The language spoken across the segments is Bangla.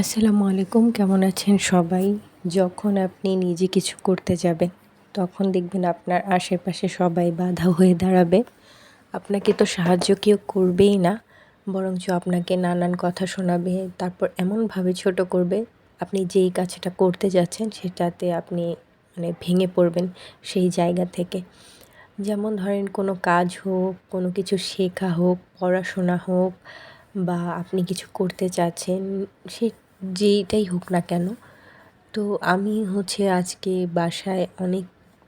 আসসালামু আলাইকুম, কেমন আছেন সবাই? যখন আপনি নিজে কিছু করতে যাবেন, তখন দেখবেন আপনার আশেপাশে সবাই বাধা হয়ে দাঁড়াবে। আপনাকে তো সাহায্য কেউ করবেই না, বরঞ্চ আপনাকে নানান কথা শোনাবে, তারপর এমনভাবে ছোট করবে, আপনি যেই কাজটা করতে যাচ্ছেন, সেটাতে আপনি মানে ভেঙে পড়বেন সেই জায়গা থেকে। যেমন ধরেন, কোনো কাজ হোক, কোনো কিছু শেখা হোক, পড়াশোনা হোক, বা আপনি কিছু করতে চাচ্ছেন, সে যেইটাই হোক না কেন, তো আমি হচ্ছে আজকে বাসায় অনেক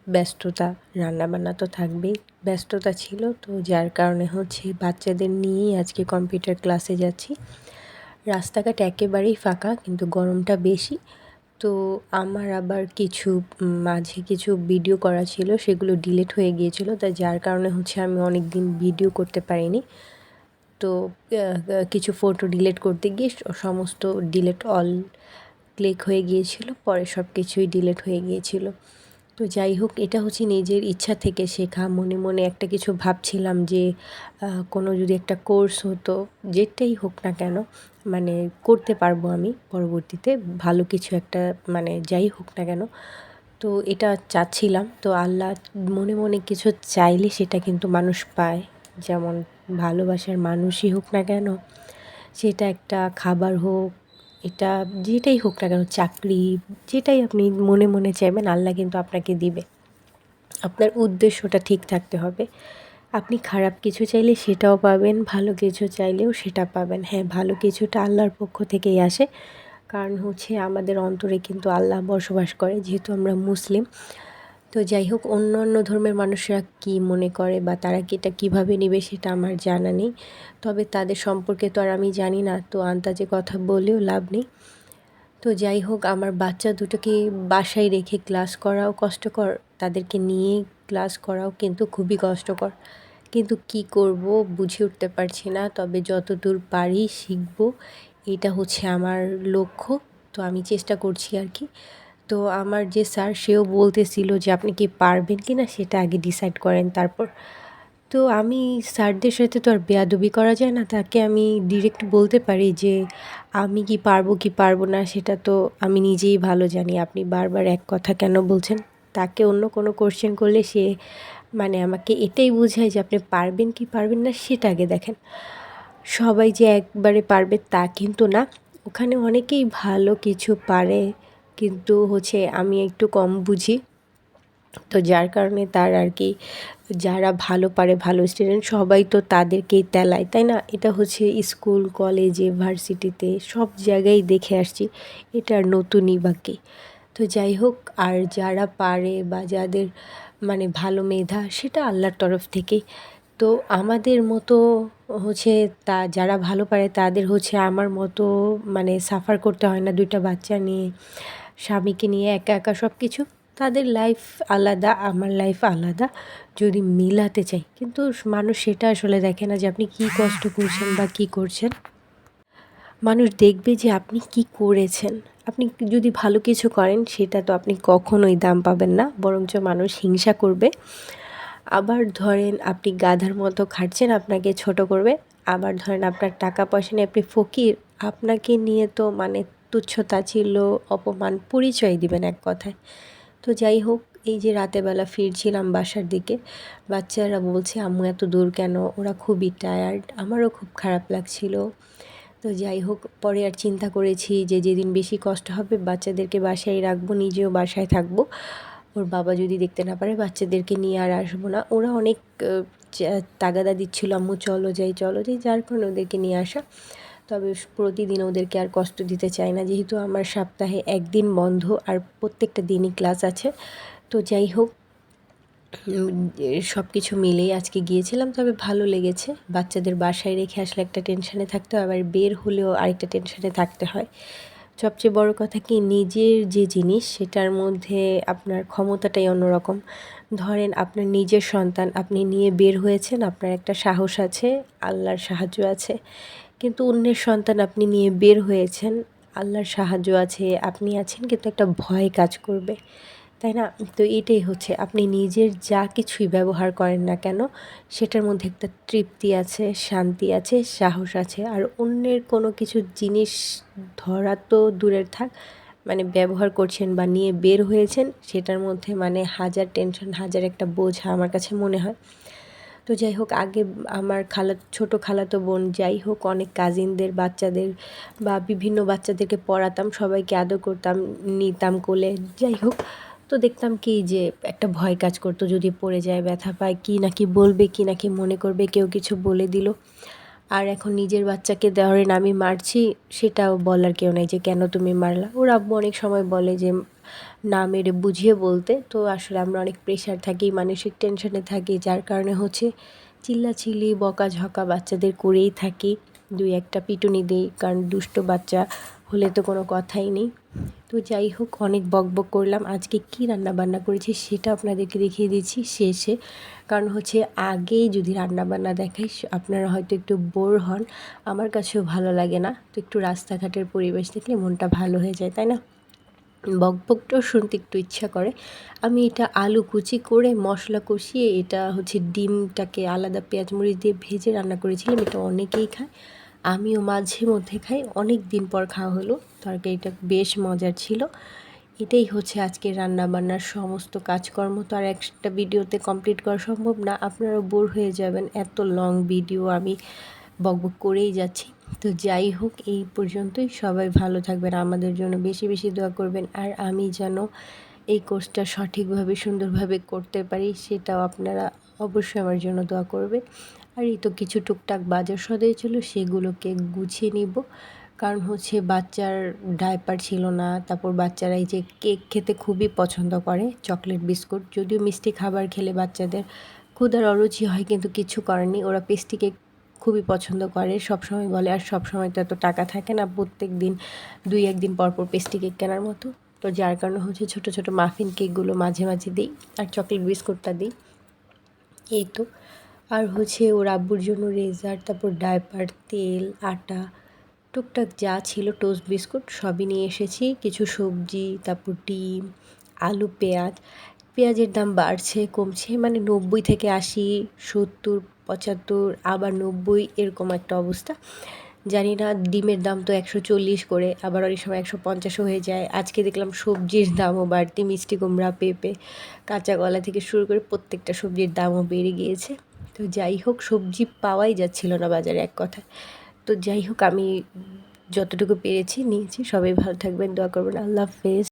ব্যস্ততা, রান্নাবান্না তো থাকবেই, ব্যস্ততা ছিল, তো যার কারণে হচ্ছে বাচ্চাদের নিয়েই আজকে কম্পিউটার ক্লাসে যাচ্ছি। রাস্তাঘাট একেবারেই ফাঁকা, কিন্তু গরমটা বেশি, তো আমার আবার কিছু মাঝে কিছু ভিডিও করা ছিল, সেগুলো ডিলেট হয়ে গিয়েছিল, তা যার কারণে হচ্ছে আমি অনেক দিন ভিডিও করতে পারিনি। তো কিছু ফটো ডিলেট করতে গিয়ে সমস্ত ডিলেট অল ক্লিক হয়ে গিয়েছিল, পরে সব কিছুই ডিলেট হয়ে গিয়েছিল। তো যাই হোক, এটা হচ্ছে নিজের ইচ্ছা থেকে শেখা। মনে মনে একটা কিছু ভাবছিলাম যে কোনো যদি একটা কোর্স হতো, যেটাই হোক না কেন মানে করতে পারব আমি পরবর্তীতে, ভালো কিছু একটা মানে যাই হোক না কেন। তো এটা চাচ্ছিলাম। তো আল্লাহ মনে মনে কিছু চাইলে সেটা কিন্তু মানুষ পায়। যেমন ভালোবাসার মানুষই হোক না কেন, সেটা একটা খাবার হোক, এটা যেটাই হোক না কেন, চাকরি, যেটাই আপনি মনে মনে চাইবেন, আল্লাহ কিন্তু আপনাকে দিবে। আপনার উদ্দেশ্যটা ঠিক থাকতে হবে। আপনি খারাপ কিছু চাইলে সেটাও পাবেন, ভালো কিছু চাইলেও সেটা পাবেন। হ্যাঁ ভালো কিছুটা আল্লাহর পক্ষ থেকেই আসে। কারণ হচ্ছে আমাদের অন্তরে কিন্তু আল্লাহ বসবাস করে, যেহেতু আমরা মুসলিম। তো যাই হোক অন্য অন্য ধর্মের মানুষরা কি মনে করে বা তারা কি এটা কীভাবে নেবে সেটা আমার জানা নেই। তবে তাদের সম্পর্কে তো আর আমি জানি না, তো আন্তাজে কথা বলেও লাভ নেই। তো যাই হোক, আমার বাচ্চা দুটোকে বাসায় রেখে ক্লাস করাও কষ্টকর, তাদেরকে নিয়ে ক্লাস করাও কিন্তু খুবই কষ্টকর। কিন্তু কি করব বুঝে উঠতে পারছি না, তবে যতদূর পারি শিখব, এটা হচ্ছে আমার লক্ষ্য। তো আমি চেষ্টা করছি আর কি। তো আমার যে স্যার সেও বলতেছিল যে আপনি কি পারবেন কি না সেটা আগে ডিসাইড করেন তারপর। তো আমি স্যারদের সাথে তো আর বেয়াদবি করা যায় না, তাকে আমি ডিরেক্ট বলতে পারি যে আমি কি পারব কি পারব না সেটা তো আমি নিজেই ভালো জানি, আপনি বারবার এক কথা কেন বলছেন? তাকে অন্য কোনো কোশ্চেন করলে সে মানে আমাকে এটাই বোঝায় যে আপনি পারবেন কি পারবেন না সেটা আগে দেখেন। সবাই যে একবারে পারবে তা কিন্তু না। ওখানে অনেকেই ভালো কিছু পারে কিন্তু হচ্ছে আমি একটু কম বুঝি। তো যার কারণে তার আর কি যারা ভালো পারে, ভালো স্টুডেন্ট সবাই তো তাদেরকেই তেলায়, তাই না? এটা হচ্ছে স্কুল কলেজে ভার্সিটিতে সব জায়গায় দেখে আসছি এটা নতুনই বাকি। তো যাই হোক, আর যারা পারে বা যাদের মানে ভালো মেধা, সেটা আল্লাহর তরফ থেকেই। তো আমাদের মতো হচ্ছে তা, যারা ভালো পারে তাদের হচ্ছে আমার মতো মানে সাফার করতে হয় না দুইটা বাচ্চা নিয়ে। স্বামীকে নিয়ে একা একা সব কিছু তাদের লাইফ আলাদা, আমার লাইফ আলাদা, যদি মিলাতে চাই। কিন্তু মানুষ সেটা আসলে দেখে না যে আপনি কী কষ্ট করছেন বা কী করছেন। মানুষ দেখবে যে আপনি কি করেছেন। আপনি যদি ভালো কিছু করেন, সেটা তো আপনি কখনোই দাম পাবেন না, বরঞ্চ মানুষ হিংসা করবে। আবার ধরেন আপনি গাধার মতো খাটছেন, আপনাকে ছোট করবে। আবার ধরেন আপনার টাকা পয়সা নিয়ে আপনি ফকির, আপনাকে নিয়ে তো মানে তুচ্ছ ছিল, অপমান, পরিচয় দিবেন এক কথায়। তো যাই হোক, এই যে রাতেবেলা ফিরছিলাম বাসার দিকে, বাচ্চারা বলছে, আম্মু, এত দূর কেন? ওরা খুবই টায়ার্ড আমারও খুব খারাপ লাগছিল। তো যাই হোক, পরে আর চিন্তা করেছি যে যেদিন বেশি কষ্ট হবে, বাচ্চাদেরকে বাসায় রাখব, নিজেও বাসায় থাকব। ওর বাবা যদি দেখতে না পারে, বাচ্চাদেরকে নিয়ে আর আসব না। ওরা অনেক তাগাদা দিচ্ছিল, আম্মু, চলো যাই চলো যাই। যার কারণে ওদেরকে নিয়ে আসা। তবে প্রতিদিন ওদেরকে আর কষ্ট দিতে চাই না। যেহেতু আমার সপ্তাহে একদিন বন্ধ আর প্রত্যেকটা দিনই ক্লাস আছে, তো যাই হোক সব কিছু মিলেই আজকে গিয়েছিলাম, তবে ভালো লেগেছে। বাচ্চাদের বাসায় রেখে আসলে একটা টেনশানে থাকতে হয়, আবার বের হলেও আরেকটা টেনশানে থাকতে হয়। সবচেয়ে বড় কথা কি, নিজের যে জিনিস, সেটার মধ্যে আপনার ক্ষমতাটাই অন্যরকম। ধরেন আপনার নিজের সন্তান, আপনি নিয়ে বের হয়েছেন, আপনার একটা সাহস আছে, আল্লাহর সাহায্য আছে কিন্তু অন্যের সন্তান আপনি নিয়ে বের হয়েছেন, আল্লাহর সাহায্য আছে, আপনি আছেন, কিন্তু একটা ভয় কাজ করবে। তাই না? তো এটাই হচ্ছে, আপনি নিজের যা কিছুই ব্যবহার করেন না কেন, সেটার মধ্যে একটা তৃপ্তি আছে, শান্তি আছে, সাহস আছে। আর অন্যের কোনো কিছু জিনিস ধরা তো দূরের থাক মানে ব্যবহার করছেন বা নিয়ে বের হয়েছেন, সেটার মধ্যে মানে হাজার টেনশন, হাজার একটা বোঝা আমার কাছে মনে হয়। তো যাই হোক আগে আমার খালা, ছোট খালাতো বোন যাই হোক অনেক কাজিনদের বাচ্চাদের বা বিভিন্ন বাচ্চাদেরকে পড়াতাম, সবাইকে আদর করতাম, নিতাম কোলে। যাই হোক তো দেখতাম কি যে একটা ভয় কাজ করতো, যদি পড়ে যায়, ব্যথা পায়, কি না কি বলবে, কি না কি মনে করবে, কেউ কিছু বলে দিল। আর এখন নিজের বাচ্চাকে ধরেন আমি মারছি, সেটাও বলার কেউ নেই যে কেন তুমি মারলা। ওর আব্বু অনেক সময় বলে যে না মেরে বুঝিয়ে বলতে। তো আসলে আমরা অনেক প্রেশার থাকি, মানসিক টেনশনে থাকি, যার কারণে হচ্ছে চিল্লাচিল্লি, বকাঝকা বাচ্চাদের করেই থাকি। দুই একটা পিটুনি দিই, কারণ দুষ্ট বাচ্চা হলে তো কোনো কথাই নেই। তো যাই হোক, অনেক বক বক করলাম। আজকে কি রান্না বান্না করেছি সেটা আপনাদেরকে দেখিয়ে দিচ্ছি শেষে। কারণ হচ্ছে আগেই যদি রান্না বান্না দেখাই আপনারা হয়তো একটু বোর হন। আমার কাছেও ভালো লাগে না। তো একটু রাস্তাঘাটের পরিবেশ দেখলে মনটা ভালো হয়ে যায়, তাই না? বকবকটাও শুনতে একটু ইচ্ছা করে। আমি এটা আলু কুচি করে মশলা কষিয়ে এটা হচ্ছে ডিমটাকে আলাদা পেঁয়াজ মরিচ দিয়ে ভেজে রান্না করেছিলাম, এটা অনেকেই খায়। আমিও মাঝে মধ্যে খাই অনেক দিন পর খাওয়া হলো, তরকারিটা বেশ মজার ছিল। এটাই হচ্ছে আজকে রান্না বান্নার সমস্ত কাজকর্ম। তো আর একটা ভিডিওতে কমপ্লিট করা সম্ভব না আপনারা বোর হয়ে যাবেন, এত লং ভিডিও আমি বকবক করেই যাচ্ছি। তো যাই হোক, এই পর্যন্তই। সবাই ভালো থাকবেন, আমাদের জন্য বেশি বেশি দোয়া করবেন। আর আমি যেন এই কোর্সটা সঠিকভাবে, সুন্দরভাবে করতে পারি, সেটাও আপনারা অবশ্যই আমার জন্য দোয়া করবেন। আর এই তো কিছু টুকটাক বাজার সদাই ছিল, সেগুলোকে গুছিয়ে নিব। কারণ হচ্ছে বাচ্চার ডাইপার ছিল না, তারপর বাচ্চারা এই যে কেক খেতে খুবই পছন্দ করে, চকলেট বিস্কুট। যদিও মিষ্টি খাবার খেলে বাচ্চাদের ক্ষুধার অরুচি হয়, কিন্তু কিছু করেনি ওরা পেস্টি কেক খুবই পছন্দ করে। সব সময় বলে, আর সব সময় তো এত টাকা থাকে না, প্রত্যেক দিন দুই একদিন পর পর পেস্টি কেক কেনার মতো। তো যার কারণে হচ্ছে ছোট ছোট মাফিন কেকগুলো মাঝে মাঝে দিই আর চকলেট বিস্কুটটা দিই। এই তো। আর হচ্ছে ওর আব্বুর জন্য রেজার তারপর ডাইপার তেল, আটা, টুকটাক যা ছিল টোস্ট বিস্কুট সবই নিয়ে এসেছি। কিছু সবজি, তারপর ডিম, আলু, পেঁয়াজ। পেঁয়াজের দাম বাড়ছে, কমছে মানে নব্বই থেকে আশি, সত্তর পঁচাত্তর, আবার নব্বই, এরকম একটা অবস্থা। জানি না, ডিমের দাম তো একশো চল্লিশ করে, আবার অনেক সময় একশো পঞ্চাশও হয়ে যায়। আজকে দেখলাম সবজির দামও বাড়তি, মিষ্টি কুমড়া, পেঁপে, কাঁচা গলা থেকে শুরু করে প্রত্যেকটা সবজির দামও বেড়ে গিয়েছে। তো যাই হোক, সবজি পাওয়াই যাচ্ছিল না বাজারে এক কথায়। তো যাই হোক, আমি যতটুকু পেরেছি নিয়েছি। সবাই ভালো থাকবেন, দোয়া করবেন। আল্লাহ হাফেজ।